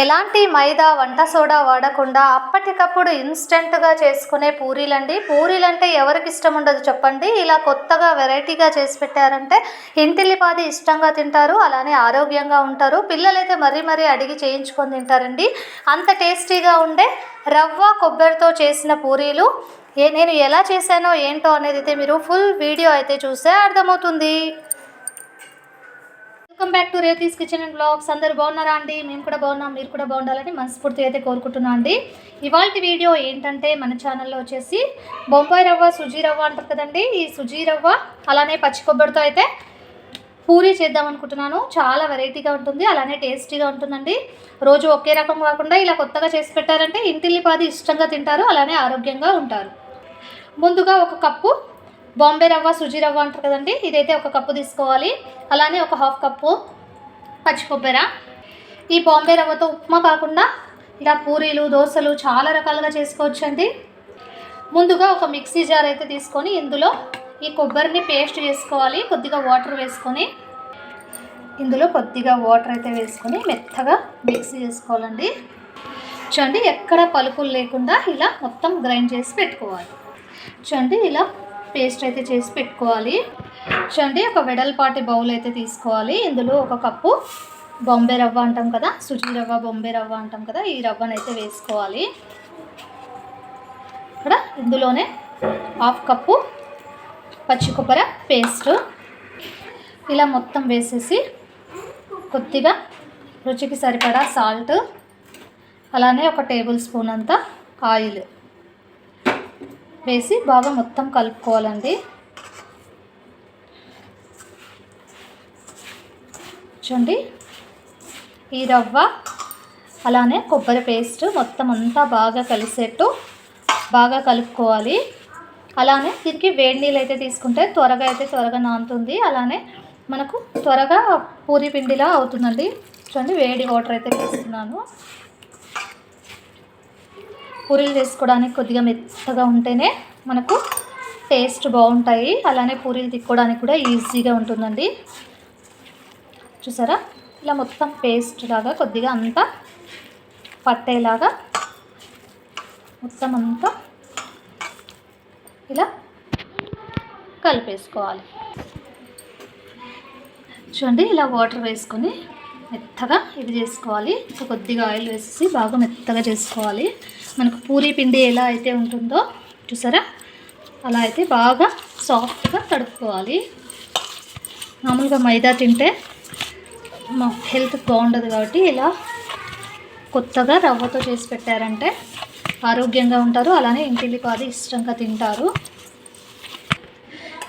ఎలాంటి మైదా వంట సోడా వాడకుండా అప్పటికప్పుడు ఇన్స్టెంట్గా చేసుకునే పూరీలండి. పూరీలంటే ఎవరికి ఇష్టం ఉండదు చెప్పండి. ఇలా కొత్తగా వెరైటీగా చేసి పెట్టారంటే ఇంటిల్లిపాది ఇష్టంగా తింటారు అలానే ఆరోగ్యంగా ఉంటారు. పిల్లలైతే మరీ మరీ అడిగి చేయించుకొని తింటారండి. అంత టేస్టీగా ఉండే రవ్వ కొబ్బరితో చేసిన పూరీలు. ఏ నేను ఎలా చేశానో ఏంటో అనేది అయితే మీరు ఫుల్ వీడియో అయితే చూస్తే అర్థమవుతుంది. Welcome back to రేతీస్ kitchen and blogs. అందరు బాగున్నారా అండి? మేము కూడా బాగున్నాం మీరు కూడా బాగుండాలని మనస్ఫూర్తిగా అయితే కోరుకుంటున్నాం అండి. ఇవాళ వీడియో ఏంటంటే మన ఛానల్లో వచ్చేసి బొంబాయి రవ్వ సుజీ రవ్వ అంటారు కదండి. ఈ సుజీ రవ్వ అలానే పచ్చి కొబ్బరితో అయితే పూరీ చేద్దాం అనుకుంటున్నాను. చాలా వెరైటీగా ఉంటుంది అలానే టేస్టీగా ఉంటుందండి. రోజు ఒకే రకం కాకుండా ఇలా కొత్తగా చేసి పెట్టారంటే ఇంటిల్లిపాది ఇష్టంగా తింటారు అలానే ఆరోగ్యంగా ఉంటారు. ముందుగా ఒక కప్పు బాంబే రవ్వ సుజీ రవ్వ అంటారు కదండి. ఇదైతే ఒక కప్పు తీసుకోవాలి. అలానే ఒక హాఫ్ కప్పు పచ్చి కొబ్బరి. ఈ బాంబే రవ్వతో ఉప్మా కాకుండా ఇలా పూరీలు దోశలు చాలా రకాలుగా చేసుకోవచ్చు అండి ముందుగా ఒక మిక్సీ జార్ అయితే తీసుకొని ఇందులో ఈ కొబ్బరిని పేస్ట్ చేసుకోవాలి. కొద్దిగా వాటర్ వేసుకొని ఇందులో కొద్దిగా వాటర్ అయితే వేసుకొని మెత్తగా మిక్సీ చేసుకోవాలండి. చూడండి ఎక్కడ పలుకులు లేకుండా ఇలా మొత్తం గ్రైండ్ చేసి పెట్టుకోవాలి. చూడండి ఇలా పేస్ట్ అయితే చేసి పెట్టుకోవాలి. చూడండి ఒక వెడల్పాటి బౌల్ అయితే తీసుకోవాలి. ఇందులో ఒక కప్పు బొంబే రవ్వ అంటాం కదా సుజీ రవ్వ బొంబే రవ్వ అంటాం కదా ఈ రవ్వను అయితే వేసుకోవాలి. ఇక్కడ ఇందులోనే హాఫ్ కప్పు పచ్చి కొబ్బరి పేస్ట్. ఇలా మొత్తం వేసేసి కొద్దిగా రుచికి సరిపడా సాల్ట్ అలానే ఒక టేబుల్ స్పూన్ అంతా ఆయిల్. వేసి బాగా మొత్తం కలుపుకోవాలండి. చూడండి. ఈ రవ్వ అలానే కొబ్బరి పేస్ట్ మొత్తం అంతా బాగా కలిసేట్టు బాగా కలుపుకోవాలి. అలానే దీనికి వేడి నీళ్ళు అయితే తీసుకుంటే త్వరగా అయితే త్వరగా నానుతుంది. అలానే మనకు త్వరగా పూరి పిండిలా అవుతుందండి. చూడండి వేడి వాటర్ అయితే వేస్తున్నాను. పూరీలు చేసుకోవడానికి కొద్దిగా మెత్తగా ఉంటేనే మనకు టేస్ట్ బాగుంటాయి. అలానే పూరీలు తిక్కోవడానికి కూడా ఈజీగా ఉంటుందండి. చూసారా? ఇలా మొత్తం పేస్ట్ లాగా కొద్దిగా అంతా పట్టేలాగా మొత్తం అంతా ఇలా కలిపేసుకోవాలి. చూడండి ఇలా వాటర్ వేసుకొని మెత్తగా ఇది చేసుకోవాలి. కొద్దిగా ఆయిల్ వేసేసి బాగా మెత్తగా చేసుకోవాలి. మనకు పూరీ పిండి ఎలా అయితే ఉంటుందో చూసారా? అలా అయితే బాగా సాఫ్ట్గా తడుపుకోవాలి. మామూలుగా మైదా తింటే మా హెల్త్ బాగుండదు కాబట్టి ఇలా కొత్తగా రవ్వతో చేసి పెట్టారంటే ఆరోగ్యంగా ఉంటారు. అలానే ఇంటికి కాదు ఇష్టంగా తింటారు.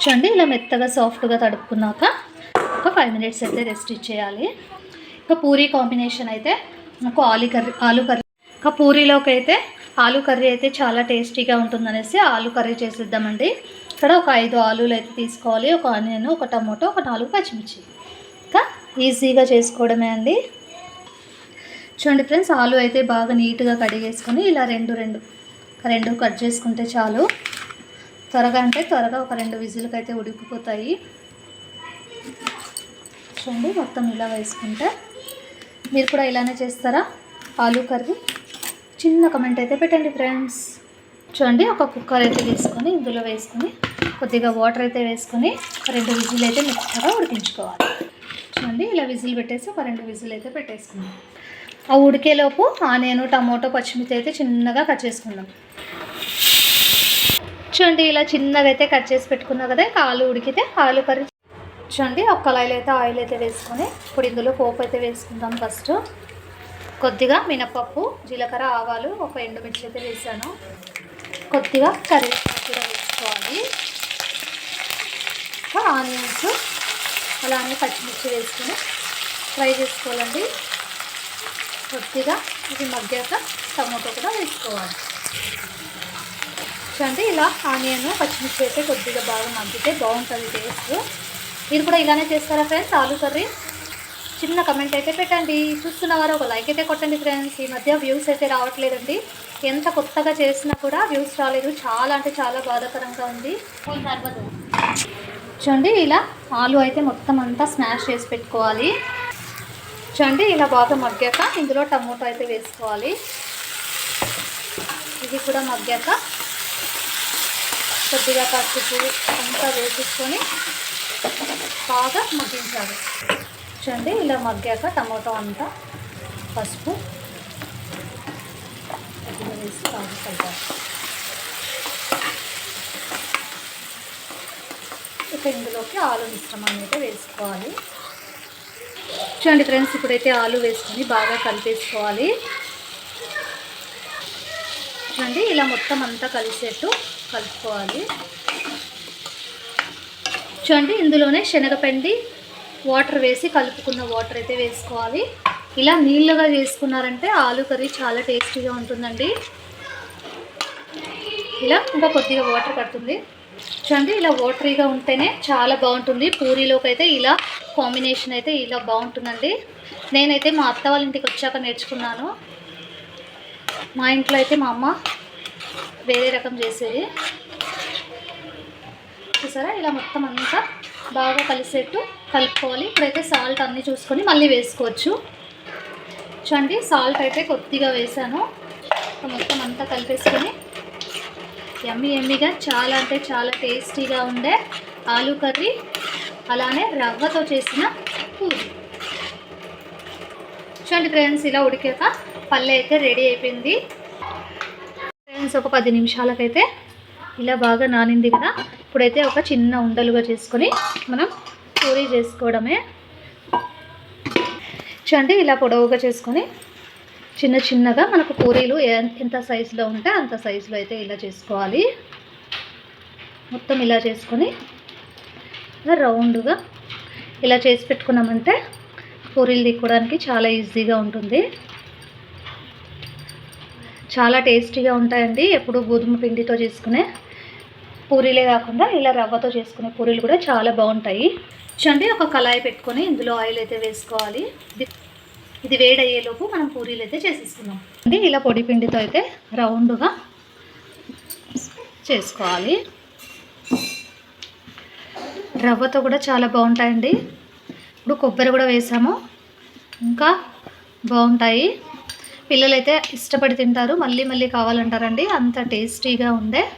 చూడండి ఇలా మెత్తగా సాఫ్ట్గా తడుపుకున్నాక ఒక ఫైవ్ మినిట్స్ అయితే రెస్ట్ ఇచ్చేయాలి. ఇంకా పూరీ కాంబినేషన్ అయితే నాకు ఆలు కర్రీ ఆలు కర్రీ. ఇంకా పూరీలోకి అయితే ఆలు కర్రీ అయితే చాలా టేస్టీగా ఉంటుందనేసి ఆలు కర్రీ చేసిద్దామండి. ఇక్కడ ఒక ఐదు ఆలులు అయితే తీసుకోవాలి. ఒక ఆనియన్ ఒక టమోటో ఒక నాలుగు పచ్చిమిర్చి. ఇంకా ఈజీగా చేసుకోవడమే అండి. చూడండి ఫ్రెండ్స్ ఆలు అయితే బాగా నీట్గా కడిగేసుకొని ఇలా రెండు రెండు రెండు కట్ చేసుకుంటే చాలు. త్వరగా అంటే త్వరగా ఒక రెండు విజిల్కి అయితే ఉడికిపోతాయి. చూడండి మొత్తం ఇలా వేసుకుంటే. మీరు కూడా ఇలానే చేస్తారా? ఆలు కర్రీ? చిన్న కమెంట్ అయితే పెట్టండి ఫ్రెండ్స్ చూడండి ఒక కుక్కర్ అయితే తీసుకొని ఇందులో వేసుకొని కొద్దిగా వాటర్ అయితే వేసుకొని ఒక రెండు విజిల్ అయితే మెత్తగా ఉడికించుకోవాలి. చూడండి ఇలా విజిల్ పెట్టేసి ఒక రెండు విజిల్ అయితే పెట్టేసుకుందాం. ఆ ఉడికేలోపు ఆనియన్ టమోటో పచ్చిమిర్చి అయితే చిన్నగా కట్ చేసుకుందాం. చూడండి ఇలా చిన్నగా అయితే కట్ చేసి పెట్టుకున్నా కదా ఆలు ఉడికితే ఆలు కర్రీ. చూడండి ఒక కళాయిలో అయితే ఆయిల్ అయితే వేసుకొని ఇప్పుడు ఇందులో పోపు అయితే వేసుకుందాం ఫస్ట్ కొద్దిగా మినపప్పు జీలకర్ర ఆవాలు ఒక ఎండుమిర్చి అయితే వేసాను. కొద్దిగా కరివేపాకు కూడా వేసుకోవాలి. ఆనియన్స్ ఆనియన్స్ అలానే పచ్చిమిర్చి వేసుకొని ఫ్రై చేసుకోవాలండి. కొద్దిగా ఇది మగ్గాక టమాటో కూడా వేసుకోవాలి. చూడండి ఇలా ఆనియన్ పచ్చిమిర్చి అయితే కొద్దిగా బాగా మగ్గితే బాగుంటుంది టేస్ట్. మీరు కూడా ఇలానే చేస్తారా ఫ్రెండ్స్? ఆలు కర్రీ? చిన్న కమెంట్ అయితే పెట్టండి. చూస్తున్నవారు ఒక లైక్ అయితే కొట్టండి ఫ్రెండ్స్ ఈ మధ్య వ్యూస్ అయితే రావట్లేదండి. ఎంత కొత్తగా చేసినా కూడా వ్యూస్ రాలేదు. చాలా అంటే చాలా బాధాకరంగా ఉంది. చూడండి ఇలా ఆలు అయితే మొత్తం అంతా స్మాష్ చేసి పెట్టుకోవాలి. చూడండి ఇలా బాగా మగ్గాక ఇందులో టమోటా అయితే వేసుకోవాలి. ఇది కూడా మగ్గాక కొద్దిగా పసుపు అంతా వేసేసుకొని బాగా మగ్గించాలి. చూడండి ఇలా మగ్గాక టమాటో అంతా పసుపు. వేసి బాగా కలపాలి ఇక ఇందులోకి ఆలు మిశ్రమం అయితే వేసుకోవాలి. చూడండి ఫ్రెండ్స్ ఇప్పుడైతే ఆలు వేసుకొని బాగా కలిపేసుకోవాలి. చూడండి ఇలా మొత్తం అంతా కలిసేట్టు కలుపుకోవాలి. చూడండి ఇందులోనే శనగపిండి వాటర్ వేసి కలుపుకున్న వాటర్ అయితే వేసుకోవాలి. ఇలా నీళ్ళగా చేసుకున్నారంటే ఆలు కర్రీ చాలా టేస్టీగా ఉంటుందండి. ఇలా ఇంకా కొద్దిగా వాటర్ పడుతుంది చూడండి ఇలా వాటరీగా ఉంటేనే చాలా బాగుంటుంది. పూరీలోకి అయితే ఇలా కాంబినేషన్ అయితే ఇలా బాగుంటుందండి. నేనైతే మా అత్త వాళ్ళ ఇంటికి వచ్చాక నేర్చుకున్నాను. మా ఇంట్లో అయితే మా అమ్మ వేరే రకం చేసేది. చూసారా? ఇలా మొత్తం అంతా బాగా కలిసేట్టు కలుపుకోవాలి. ఇప్పుడైతే సాల్ట్ అన్నీ చూసుకొని మళ్ళీ వేసుకోవచ్చు. చూడండి సాల్ట్ అయితే కొద్దిగా వేసాను. మొత్తం అంతా కలిపేసుకొని ఎమ్మి ఎమ్మిగా చాలా అంటే చాలా టేస్టీగా ఉండే ఆలూ కర్రీ అలానే రవ్వతో చేసిన పూరి. చూడండి ఫ్రెండ్స్ ఇలా ఉడికాక పల్లె అయితే రెడీ అయిపోయింది. ఫ్రెండ్స్ ఒక పది నిమిషాలకైతే ఇలా బాగా నానింది కదా. ఇప్పుడైతే ఒక చిన్న ఉండలుగా చేసుకొని మనం పూరీ చేసుకోవడమే. చూడండి ఇలా పొడవుగా చేసుకొని చిన్న చిన్నగా మనకు పూరీలు ఎంత సైజులో ఉంటే అంత సైజులో అయితే ఇలా చేసుకోవాలి. మొత్తం ఇలా చేసుకొని రౌండ్గా ఇలా చేసి పెట్టుకున్నామంటే పూరీలు తిక్కడానికి చాలా ఈజీగా ఉంటుంది. చాలా టేస్టీగా ఉంటాయండి. ఎప్పుడు గోధుమ పిండితో చేసుకునే పూరీలే కాకుండా ఇలా రవ్వతో చేసుకునే పూరీలు కూడా చాలా బాగుంటాయి. చూడండి ఒక కళాయి పెట్టుకొని ఇందులో ఆయిల్ అయితే వేసుకోవాలి. ఇది- ఇది వేడయ్యేలోపు మనం పూరీలు అయితే చేసేసుకున్నాం అంటే ఇలా పొడి పిండితో అయితే రౌండ్గా చేసుకోవాలి. రవ్వతో కూడా చాలా బాగుంటాయండి. ఇప్పుడు కొబ్బరి కూడా వేసాము. ఇంకా బాగుంటాయి. పిల్లలైతే ఇష్టపడి తింటారు. మళ్ళీ మళ్ళీ కావాలంటారండి. అంత టేస్టీగా ఉండే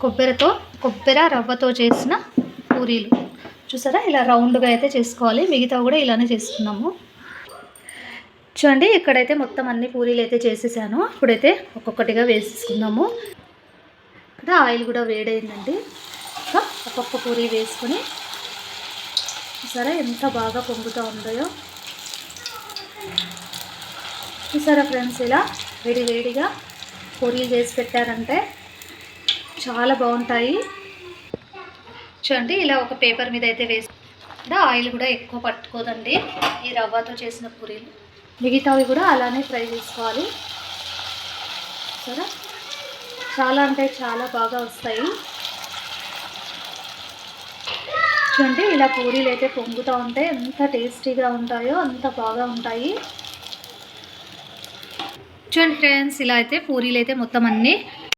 కొబ్బరితో కొబ్బరి రవ్వతో చేసిన పూరీలు. చూసారా? ఇలా రౌండ్గా అయితే చేసుకోవాలి. మిగతా కూడా ఇలానే చేసుకున్నాము. చూడండి ఇక్కడైతే మొత్తం అన్ని పూరీలు అయితే చేసేసాను. ఇప్పుడైతే ఒక్కొక్కటిగా వేసేసుకుందాము. ఇక్కడ ఆయిల్ కూడా వేడైందండి. ఇంకా ఒక్కొక్క పూరీ వేసుకొని సరే ఎంత బాగా పొంగుతూ ఉందో. చూసారా ఫ్రెండ్స్? ఇలా వేడి వేడిగా పూరీలు చేసి పెట్టారంటే చాలా బాగుంటాయి. చూడండి ఇలా ఒక పేపర్ మీద అయితే వేసి ఆయిల్ కూడా ఎక్కువ పట్టుకోదండి. ఈ రవ్వతో చేసిన పూరీలు. మిగతావి కూడా అలానే ఫ్రై చేసుకోవాలి. సరే? చాలా అంటే చాలా బాగా వస్తాయి. చూడండి ఇలా పూరీలు అయితే పొంగుతూ ఉంటే ఎంత టేస్టీగా ఉంటాయో అంత బాగా ఉంటాయి. చూడండి ఫ్రెండ్స్ ఇలా అయితే పూరీలు అయితే మొత్తం అన్నీ